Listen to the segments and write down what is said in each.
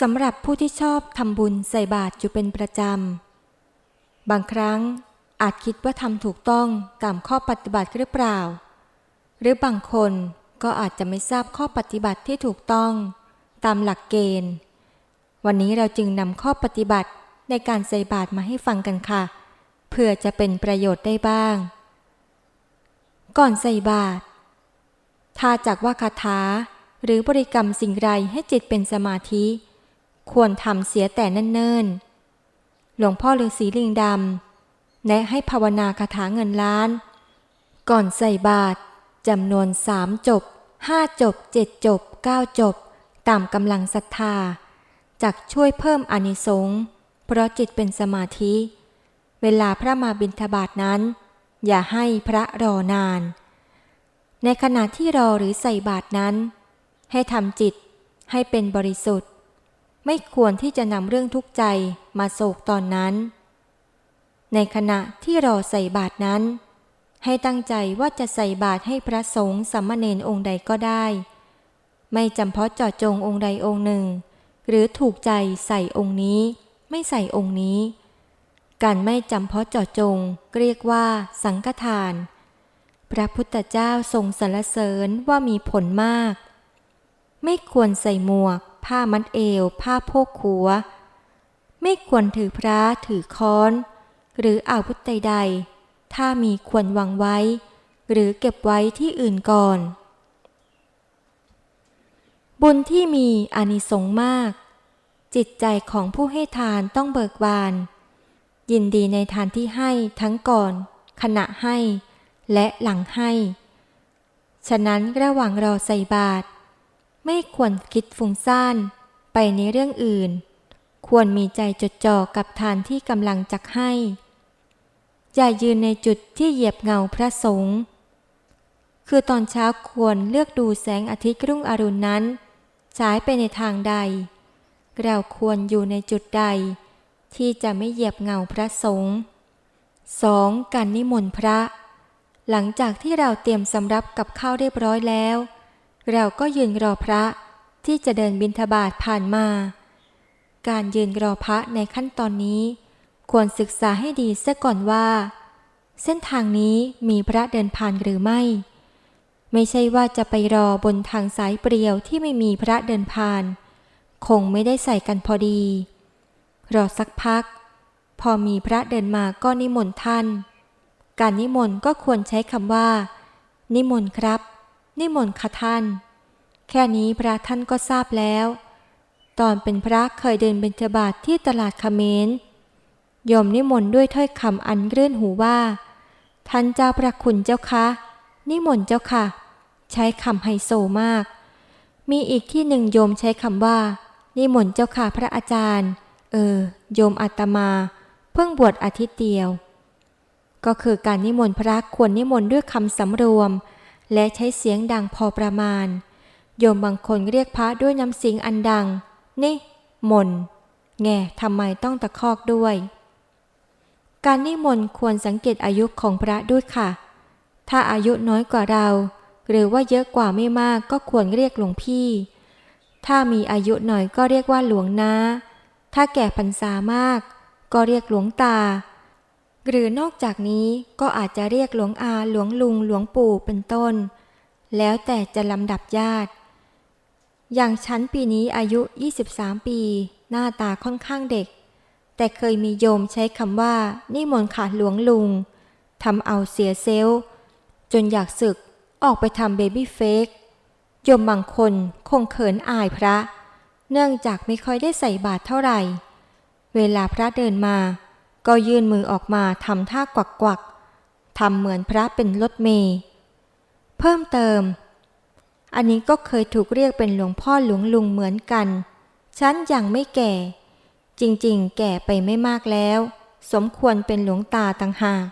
สำหรับผู้ที่ชอบทำบุญใส่บาตรอยู่เป็นประจำ บางครั้งอาจคิดว่าทำถูกต้องตามข้อปฏิบัติหรือเปล่า หรือบางคนก็อาจจะไม่ทราบข้อปฏิบัติที่ถูกต้อง ตามหลักเกณฑ์ วันนี้เราจึงนำข้อปฏิบัติในการใส่บาตรมาให้ฟังกันค่ะ เพื่อจะเป็นประโยชน์ได้บ้าง ก่อนใส่บาตรถ้าจากว่าคาถาหรือบริกรรมสิ่งไรให้จิตเป็นสมาธิ ควรทำเสียแต่เนิ่นๆ หลวงพ่อฤาษีลิงดำแนะให้ภาวนาคาถาเงินล้าน ก่อนใส่บาตรจำนวนสามจบห้าจบเจ็ดจบเก้าจบ ตามกำลังศรัทธาจักช่วยเพิ่มอานิสงส์เพราะจิตเป็นสมาธิ เวลาพระมาบิณฑบาตนั้น อย่าให้พระรอนาน ในขณะที่รอหรือใส่บาตรนั้น ให้ทำจิตให้เป็นบริสุทธิ์ ไม่ควรที่จะนำเรื่องทุกข์ใจมาโศกตอนนั้น ในขณะที่รอใส่บาตรนั้น ให้ตั้งใจว่าจะใส่บาตรให้พระสงฆ์สัมมาเนนองค์ใดก็ได้ ไม่จำเพาะเจาะจงองค์ใดองค์หนึ่ง หรือถูกใจใส่องค์นี้ ไม่ใส่องค์นี้ การไม่จำเพาะเจาะจงเรียกว่า สังฆทาน พระพุทธเจ้าทรงสรรเสริญว่ามีผลมาก ไม่ควรใส่หมวก ผ้ามัดเอว ผ้าโพกขัว ไม่ควรถือพระถือค้อน หรืออาวุธใดๆ ถ้ามีควรวางไว้ หรือเก็บไว้ที่อื่นก่อน บุญที่มีอานิสงส์มาก จิตใจของผู้ให้ทานต้องเบิกบาน ยินดีในทานที่ให้ทั้งก่อน ขณะให้ และหลังให้ ฉะนั้นระหว่างรอใส่บาตร ไม่ควรคิดฟุ้งซ่านไปในเรื่องอื่น ควรมีใจจดจ่อกับทานที่กำลังจักให้อย่ายืนในจุดที่เหยียบเงาพระสงฆ์คือตอนเช้าควรเลือกดูแสงอาทิตย์รุ่งอรุณนั้นฉายไปในทางใด เราควรอยู่ในจุดใด ที่จะไม่เหยียบเงาพระสงฆ์ 2. การนิมนต์พระ หลังจากที่เราเตรียมสำรับกับข้าวเรียบร้อยแล้ว เราก็ยืนรอพระที่จะเดินบิณฑบาตผ่านมา การยืนรอพระในขั้นตอนนี้ ควรศึกษาให้ดีเสียก่อนว่า เส้นทางนี้มีพระเดินผ่านหรือไม่ ไม่ใช่ว่าจะไปรอบนทางสายเปลี่ยวที่ไม่มีพระเดินผ่าน คงไม่ได้ใส่กันพอดี รอสักพัก พอมีพระเดินมาก็นิมนต์ท่าน การนิมนต์ก็ควรใช้คำว่า นิมนต์ครับ นิมนต์ค่ะท่าน แค่นี้พระท่านก็ทราบแล้ว ตอนเป็นพระเคยเดินบิณฑบาตทที่ตลาดคาเขมนโยมนิมนต์ด้วยถ้อยคำอันเรื่อนหูว่า ท่านเจ้าพระคุณเจ้าคะนิมนต์เจ้าค่ะ ใช้คำไฮโซมาก มีอีกที่หนึ่งโยมใช้คำว่า นิมนต์เจ้าค่ะพระอาจารย์ เออ โยมอาตมา เพิ่งบวชอาทิตย์เดียว ก็คือการนิมนต์พระควรนิมนต์ด้วยคำสำรวม และใช้เสียงดังพอประมาณ โยมบางคนเรียกพระด้วยน้ำเสียงอันดัง นี่มน์แง่ทำไมต้องตะคอกด้วย การนิมนต์ควรสังเกตอายุของพระด้วยค่ะ ถ้าอายุน้อยกว่าเรา หรือว่าเยอะกว่าไม่มากก็ควรเรียกหลวงพี่ ถ้ามีอายุหน่อยก็เรียกว่าหลวงนาถ้าแก่พรรษามาก ก็เรียกหลวงตา หรือนอกจากนี้ก็อาจจะเรียกหลวงอาหลวงลุงหลวงปู่เป็นต้น แล้วแต่จะลำดับญาติ อย่างฉันปีนี้อายุ 23 ปี หน้าตาค่อนข้างเด็ก แต่เคยมีโยมใช้คำว่านี่มนต์ขาดหลวงลุงทำเอาเสียเซลล์จนอยากศึกออกไปทำเบบี้เฟกโยมบางคนคงเขินอายพระ เนื่องจากไม่ค่อยได้ใส่บาตรเท่าไหร่ เวลาพระเดินมา ก็ยื่นมือออกมาทำท่ากวักกวักทำเหมือนพระเป็นรถเมย์เพิ่มเติม อันนี้ก็เคยถูกเรียกเป็นหลวงพ่อหลวงลุงเหมือนกัน ฉันยังไม่แก่ จริงๆ แก่ไปไม่มากแล้ว สมควรเป็นหลวงตาต่างหาก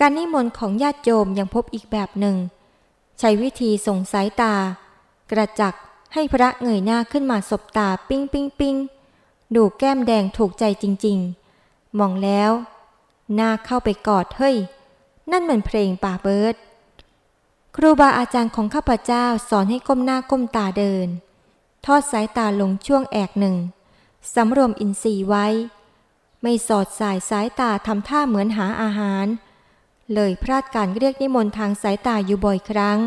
การนิมนต์ของญาติโยมยังพบอีกแบบหนึ่ง ใช้วิธีส่งสายตา กระจักให้พระเงยหน้าขึ้นมาสบตาปิ้งปิ้งปิ้งดูแก้มแดงถูกใจจริง ๆ มองแล้วหน้าเข้าไปกอดเฮ้ย นั่นเหมือนเพลงป่าเบิร์ดครูบาอาจารย์ของข้าพเจ้าสอนให้ก้มหน้าก้มตาเดิน ทอดสายตาลงช่วงแอกหนึ่งสำรวมอินทรีย์ไว้ ไม่สอดสายสายตาทำท่าเหมือนหาอาหาร เลยพลาดการเรียกนิมนต์ทางสายตาอยู่บ่อยครั้ง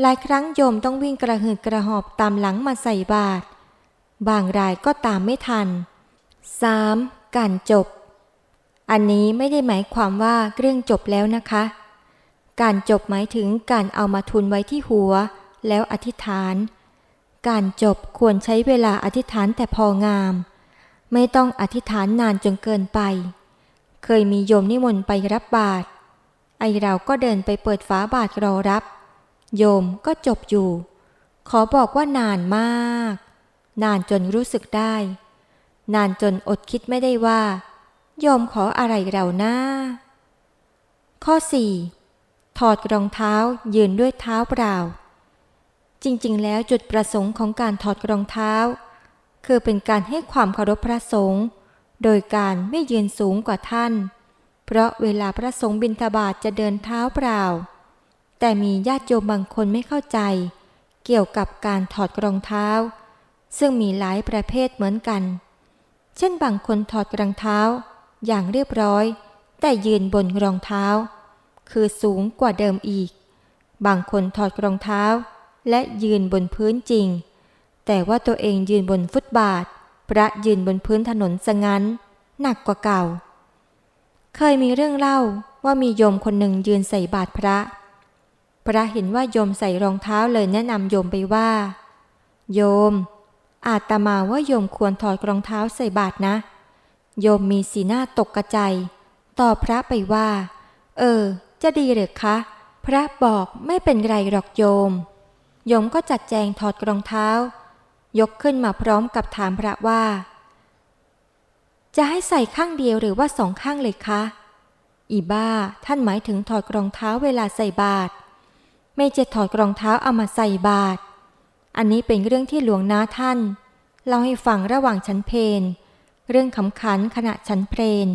หลายครั้งโยมต้องวิ่งกระหืดกระหอบตามหลังมาใส่บาตรบางรายก็ตามไม่ทัน 3. การจบ อันนี้ไม่ได้หมายความว่าเรื่องจบแล้วนะคะ การจบหมายถึงการเอามาทุนไว้ที่หัว แล้วอธิษฐาน การจบควรใช้เวลาอธิษฐานแต่พองาม ไม่ต้องอธิษฐานนานจนเกินไป เคยมีโยมนิมนต์ไปรับบาตรไอเราก็เดินไปเปิดฝาบาตรรอรับ โยมก็จบอยู่ ขอบอกว่านานมาก นานจนรู้สึกได้ นานจนอดคิดไม่ได้ว่า โยมขออะไรเราหน้า ข้อ 4. ถอดรองเท้ายืนด้วยเท้าเปล่า จริง ๆ แล้วจุดประสงค์ของการถอดรองเท้า คือเป็นการให้ความเคารพพระสงฆ์โดยการไม่ยืนสูงกว่าท่าน เพราะเวลาพระสงฆ์บิณฑบาตจะเดินเท้าเปล่า แต่มีญาติโยมบางคนไม่เข้าใจ เกี่ยวกับการถอดรองเท้า ซึ่งมีหลายประเภทเหมือนกัน เช่นบางคนถอดรองเท้า อย่างเรียบร้อย แต่ยืนบนรองเท้า คือสูงกว่าเดิมอีก บางคนถอดรองเท้า และยืนบนพื้นจริง แต่ว่าตัวเองยืนบนฟุตบาท พระยืนบนพื้นถนนซะงั้น หนักกว่าเก่า เคยมีเรื่องเล่าว่ามีโยมคนหนึ่งยืนใส่บาตรพระ พระเห็นว่าโยมใส่รองเท้าเลยแนะนำโยมไปว่า โยม อาตมาว่าโยมควรถอดรองเท้าใส่บาตรนะ โยมมีสีหน้าตกกระใจตอบพระไปว่า เออ จะดีหรือคะ พระบอกไม่เป็นไรหรอกโยม โยมก็จัดแจงถอดรองเท้า ยกขึ้นมาพร้อมกับถามพระว่า จะให้ใส่ข้างเดียวหรือว่าสองข้างเลยคะ อีบ้าท่านหมายถึงถอดรองเท้าเวลาใส่บาตรไม่จะถอดรองเท้าเอามาใส่บาตร อันนี้เป็นเรื่องที่หลวงนาท่านเล่าให้ฟังระหว่างชั้นเพนเรื่องขำขันขณะชั้นเพลน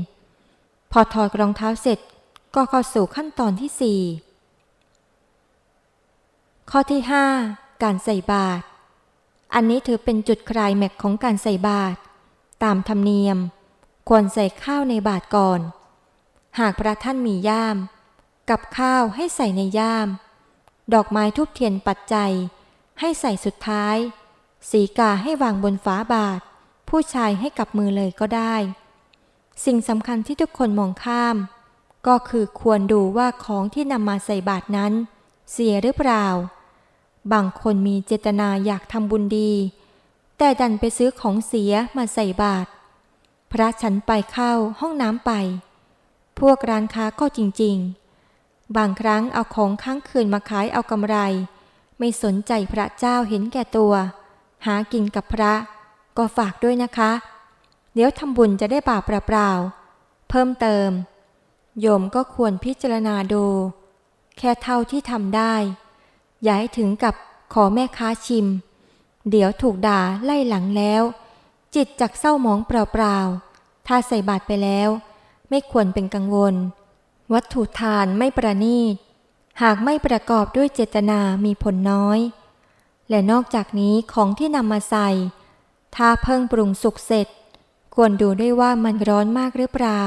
พอถอดรองเท้าเสร็จก็เข้าสู่ขั้นตอนที่สี่ข้อที่5การใส่บาตร อันนี้ถือเป็นจุดคลายแม็กของการใส่บาตรตามธรรมเนียม ควรใส่ข้าวในบาตรก่อน หากพระท่านมีย่าม กับข้าวให้ใส่ในย่าม ดอกไม้ทุบเทียนปัจจัย ให้ใส่สุดท้าย สีกาให้วางบนฝาบาตรผู้ชายให้กับมือเลยก็ได้ สิ่งสำคัญที่ทุกคนมองข้าม ก็คือควรดูว่าของที่นำมาใส่บาตรนั้น เสียหรือเปล่า บางคนมีเจตนาอยากทำบุญดี แต่ดันไปซื้อของเสียมาใส่บาตรพระฉันไปเข้าห้องน้ำไป พวกร้านค้าก็จริง ๆ บางครั้งเอาของค้างคืนมาขายเอากำไร ไม่สนใจพระเจ้าเห็นแก่ตัว หากินกับพระ ก็ฝากด้วยนะคะ เดี๋ยวทำบุญจะได้บาปเปล่าๆเพิ่มเติม โยมก็ควรพิจารณาดู แค่เท่าที่ทำได้ อย่าให้ถึงกับขอแม่ค้าชิม เดี๋ยวถูกด่าไล่หลังแล้ว จิตจักเศร้าหมองเปล่าๆถ้าใส่บาตรไปแล้ว ไม่ควรเป็นกังวล วัตถุทานไม่ประณีต หากไม่ประกอบด้วยเจตนามีผลน้อย และนอกจากนี้ของที่นำมาใส่ ถ้าเพิ่งปรุงสุกเสร็จ ควรดูด้วยว่ามันร้อนมากหรือเปล่า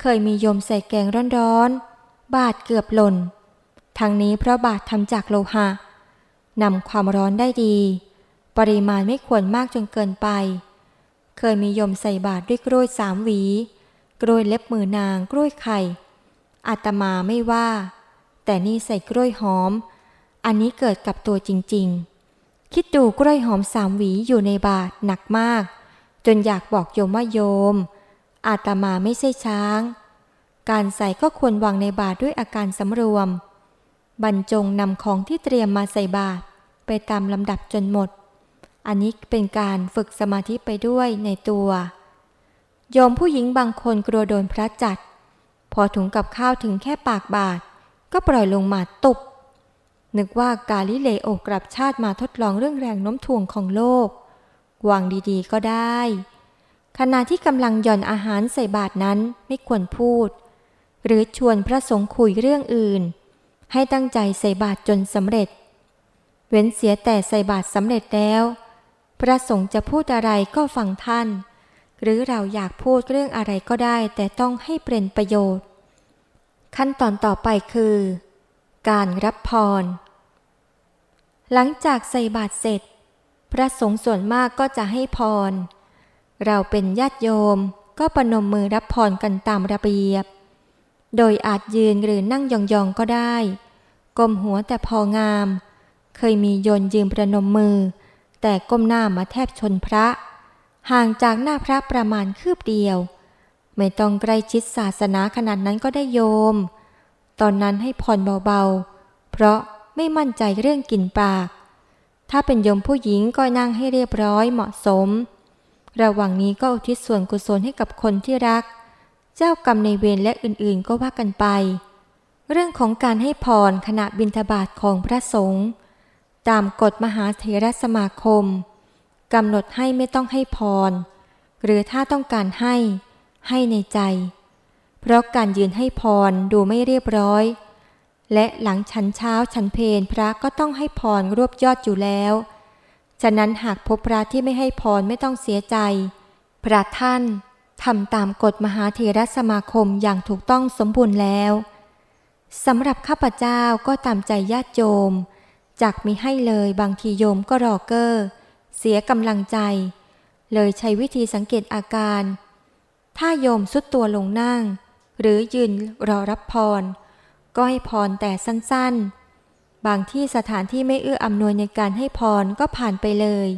เคยมีโยมใส่แกงร้อนๆ บาดเกือบหล่น ทั้งนี้เพราะบาดทำจากโลหะนำความร้อนได้ดี ปริมาณไม่ควรมากจนเกินไป เคยมีโยมใส่บาตรด้วยกล้วยสามหวี กล้วยเล็บมือนาง กล้วยไข่ อาตมาไม่ว่า แต่นี่ใส่กล้วยหอม อันนี้เกิดกับตัวจริงๆ คิดดูกล้วยหอมสามหวีอยู่ในบาตรหนักมาก จนอยากบอกโยมว่าโยม อาตมาไม่ใช่ช้าง การใส่ก็ควรวางในบาตรด้วยอาการสำรวม บรรจงนำของที่เตรียมมาใส่บาตรไปตามลำดับจนหมด อันนี้เป็นการฝึกสมาธิไปด้วยในตัว โยมผู้หญิงบางคนกลัวโดนพระจัด พอถุงกับข้าวถึงแค่ปากบาท ก็ปล่อยลงมาตุบนึกว่ากาลิเลโอกลับชาติมาทดลองเรื่องแรงโน้มถ่วงของโลกวางดีๆก็ได้ ขณะที่กำลังหย่อนอาหารใส่บาทนั้นไม่ควรพูด หรือชวนพระสงฆ์คุยเรื่องอื่น ให้ตั้งใจใส่บาตรจนสำเร็จ เว้นเสียแต่ใส่บาตรสำเร็จแล้ว พระสงฆ์จะพูดอะไรก็ฟังท่าน หรือเราอยากพูดเรื่องอะไรก็ได้แต่ต้องให้เป็นประโยชน์ ขั้นตอนต่อไปคือ การรับพร หลังจากใส่บาตรเสร็จ พระสงฆ์ส่วนมากก็จะให้พร เราเป็นญาติโยมก็ประนมมือรับพรกันตามระเบียบ โดยอาจยืนหรือนั่งยองๆก็ได้ ก้มหัวแต่พองาม เคยมีโยนยืมประนมมือ แต่ก้มหน้ามาแทบชนพระ ห่างจากหน้าพระประมาณคืบเดียว ไม่ต้องใกล้ชิดศาสนาขนาดนั้นก็ได้โยม ตอนนั้นให้พรเบาๆ เพราะไม่มั่นใจเรื่องกลิ่นปาก ถ้าเป็นโยมผู้หญิงก็นั่งให้เรียบร้อยเหมาะสม ระหว่างนี้ก็อุทิศส่วนกุศลให้กับคนที่รัก เจ้ากรรมในเวรและอื่นๆก็ว่ากันไป เรื่องของการให้พรขณะบิณฑบาตของพระสงฆ์ตามกฎมหาเถรสมาคมกำหนดให้ไม่ต้องให้พร หรือถ้าต้องการให้ ให้ในใจ เพราะการยืนให้พรดูไม่เรียบร้อย และหลังฉันเช้าฉันเพลพระก็ต้องให้พรรวบยอดอยู่แล้ว ฉะนั้นหากพบพระที่ไม่ให้พรไม่ต้องเสียใจ พระท่านทำตามกฎมหาเถรสมาคมอย่างถูกต้องสมบูรณ์แล้วสำหรับข้าพเจ้าก็ตามใจญาติโยมจากมิให้เลยบางทีโยมก็รอเกอร์ เสียกำลังใจ เลยใช้วิธีสังเกตอาการ ถ้าโยมสุดตัวลงนั่ง หรือยืนรอรับพร ก็ให้พรแต่สั้นๆ บางที่สถานที่ไม่เอื้ออำนวยในการให้พรก็ผ่านไปเลย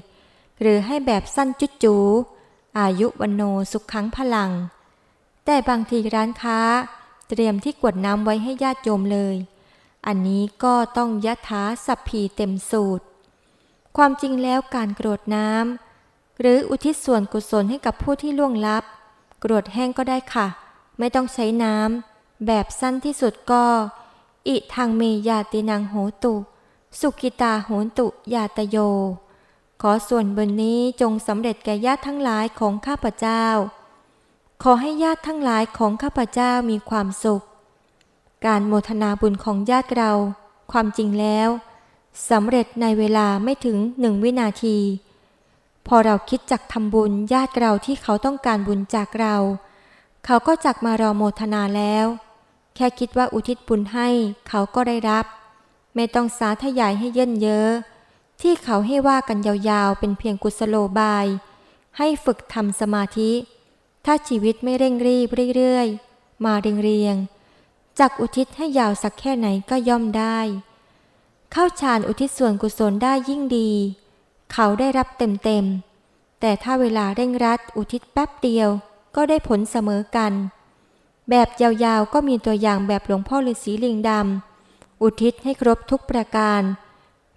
หรือให้แบบสั้นจุดจูอายุวันโนสุขขังพลัง แต่บางทีร้านค้า เตรียมที่กวดน้ำไว้ให้ญาติโยมเลย อันนี้ก็ต้องยะถาสัพพีเต็มสูตร ความจริงแล้วการกรวดน้ำหรืออุทิศส่วนกุศลให้กับผู้ที่ล่วงลับ กรวดแห้งก็ได้ค่ะ ไม่ต้องใช้น้ำ แบบสั้นที่สุดก็ อิทางเมยาตินังโหตุ สุกิตาโหนตุยาตโย ขอส่วนบนนี้จงสำเร็จแก่ญาติทั้งหลายของข้าพเจ้า ขอให้ญาติทั้งหลายของข้าพเจ้ามีความสุข การโมทนาบุญของญาติเรา ความจริงแล้วสำเร็จในเวลาไม่ถึงหนึ่งวินาที พอเราคิดจักทำบุญญาติเราที่เขาต้องการบุญจากเรา เขาก็จักมารอโมทนาแล้ว แค่คิดว่าอุทิศบุญให้เขาก็ได้รับ ไม่ต้องสาธยายให้เยินเยอะ ที่เขาให้ว่ากันยาวๆ เป็นเพียงกุศโลบาย ให้ฝึกทำสมาธิ ถ้าชีวิตไม่เร่งรีบเรื่อยๆ มาเรียงๆจักอุทิศให้ยาวสักแค่ไหนก็ย่อมได้ เข้าฌานอุทิศส่วนกุศลได้ยิ่งดี เขาได้รับเต็มๆ แต่ถ้าเวลาเร่งรัดอุทิศแป๊บเดียวก็ได้ผลเสมอกัน แบบยาวๆก็มีตัวอย่างแบบหลวงพ่อฤาษีลิงดำอุทิศให้ครบทุกประการ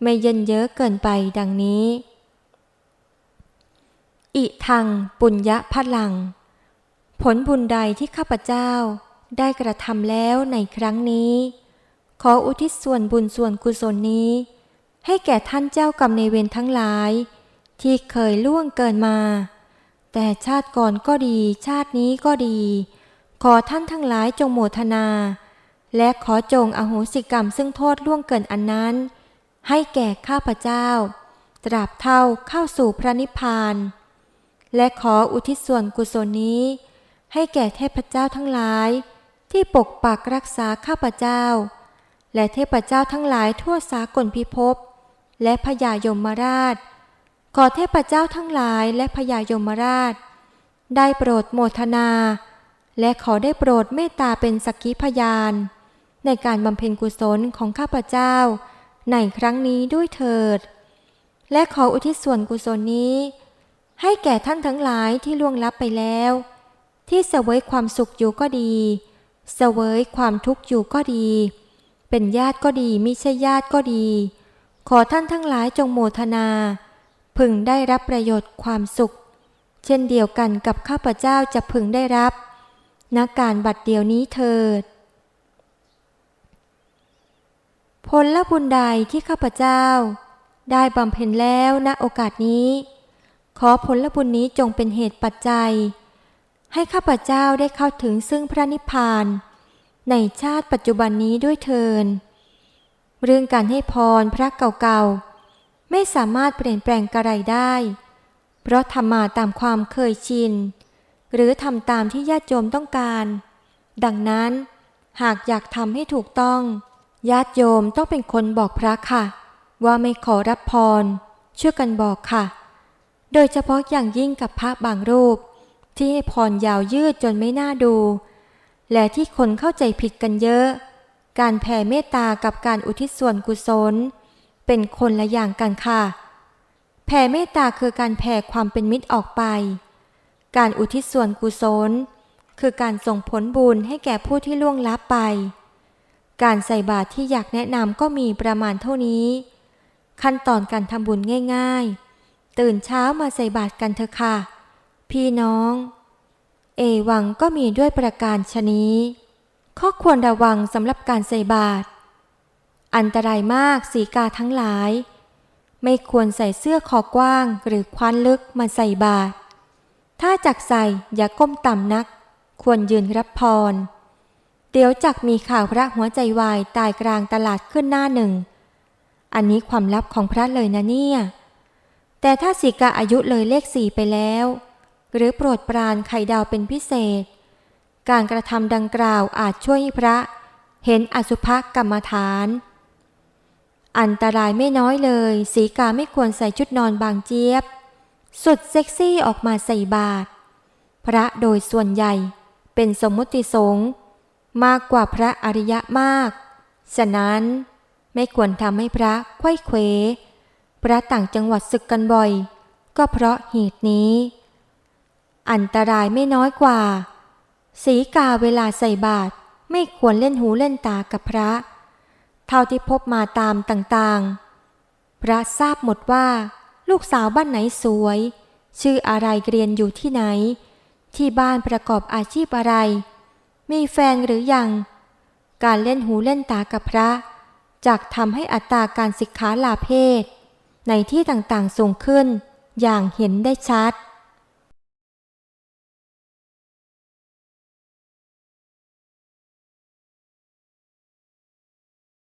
ไม่เยินเยอะเกินไปดังนี้ อิทังปุญญพลัง ผลบุญใดที่ข้าพเจ้าได้กระทำแล้วในครั้งนี้ ขออุทิศส่วนบุญส่วนกุศลนี้ ให้แก่ท่านเจ้ากรรมในเวรทั้งหลาย ที่เคยล่วงเกินมา แต่ชาติก่อนก็ดี ชาตินี้ก็ดี ขอท่านทั้งหลายจงโมทนา และขอจงอโหสิกรรมซึ่งโทษล่วงเกินอันนั้น ให้แก่ข้าพเจ้า ตราบเท่าเข้าสู่พระนิพพาน และขออุทิศส่วนกุศลนี้ ให้แก่เทพเจ้าทั้งหลาย ที่ปกปักรักษาข้าพเจ้า และเทพเจ้าทั้งหลายทั่วสากลพิภพ และพญายมราช ขอเทพเจ้าทั้งหลายและพญายมราช ได้โปรดโมทนา และขอได้โปรดเมตตาเป็นสักขีพยาน ในการบำเพ็ญกุศลของข้าพเจ้า ในครั้งนี้ด้วยเถิด และขออุทิศส่วนกุศลนี้ ให้แก่ท่านทั้งหลายที่ล่วงลับไปแล้ว ที่เสวยความสุขอยู่ก็ดี เสวยความทุกข์อยู่ก็ดี เป็นญาติก็ดีมิใช่ญาติก็ดี ขอท่านทั้งหลายจงโมทนา พึงได้รับประโยชน์ความสุข เช่นเดียวกันกับข้าพเจ้าจะพึงได้รับณการบัดเดียวนี้เถิด ผลละบุญใดที่ข้าพเจ้า ได้บำเพ็ญแล้วณโอกาสนี้ ขอผลละบุญนี้จงเป็นเหตุปัจจัย ให้ข้าพเจ้าได้เข้าถึงซึ่งพระนิพพาน ในชาติปัจจุบันนี้ด้วยเทิน เรื่องการให้พรพระเก่าๆ ไม่สามารถเปลี่ยนแปลงอะไรได้ เพราะทำมาตามความเคยชิน หรือทำตามที่ญาติโยมต้องการ ดังนั้น หากอยากทำให้ถูกต้อง ญาติโยมต้องเป็นคนบอกพระค่ะ ว่าไม่ขอรับพร ช่วยกันบอกค่ะ โดยเฉพาะอย่างยิ่งกับพระบางรูป ที่ให้พรยาวยืดจนไม่น่าดู และที่คนเข้าใจผิดกันเยอะ การแผ่เมตตากับการอุทิศส่วนกุศล เป็นคนละอย่างกันค่ะ แผ่เมตตาคือการแผ่ความเป็นมิตรออกไป การอุทิศส่วนกุศล คือการส่งผลบุญให้แก่ผู้ที่ล่วงลับไป การใส่บาตรที่อยากแนะนำก็มีประมาณเท่านี้ ขั้นตอนการทำบุญง่าย ๆ ตื่นเช้ามาใส่บาตรกันเถอะค่ะ พี่น้อง เอวังก็มีด้วยประการชนี้ ข้อควรระวังสำหรับการใส่บาตร อันตรายมากสีกาทั้งหลาย ไม่ควรใส่เสื้อคอกว้างหรือคว้านลึกมาใส่บาตร ถ้าจักใส่อย่าก้มต่ำนัก ควรยืนรับพร เดี๋ยวจักมีข่าวพระหัวใจวายตายกลางตลาดขึ้นหน้าหนึ่ง อันนี้ความลับของพระเลยนะเนี่ย แต่ถ้าสีกาอายุเลยเลขสี่ไปแล้ว หรือโปรดปรานไข่ดาวเป็นพิเศษ การกระทำดังกล่าวอาจช่วยให้พระ เห็นอสุภกรรมฐาน อันตรายไม่น้อยเลย สีกาไม่ควรใส่ชุดนอนบางเจี๊ยบ สุดเซ็กซี่ออกมาใส่บาตรพระโดยส่วนใหญ่เป็นสมมติสงฆ์มากกว่าพระอริยะมาก ฉะนั้นไม่ควรทำให้พระไขว้เขวพระต่างจังหวัดศึกกันบ่อย ก็เพราะเหตุนี้ อันตรายไม่น้อยกว่า สีกาเวลาใส่บาตรไม่ควรเล่นหูเล่นตากับพระ เท่าที่พบมาตามต่างๆ พระทราบหมดว่า ลูกสาวบ้านไหนสวย ชื่ออะไรเรียนอยู่ที่ไหน ที่บ้านประกอบอาชีพอะไร มีแฟนหรือยัง การเล่นหูเล่นตากับพระจักทำให้อัตราการสิกขาลาเพศ ในที่ต่างๆสูงขึ้นอย่างเห็นได้ชัด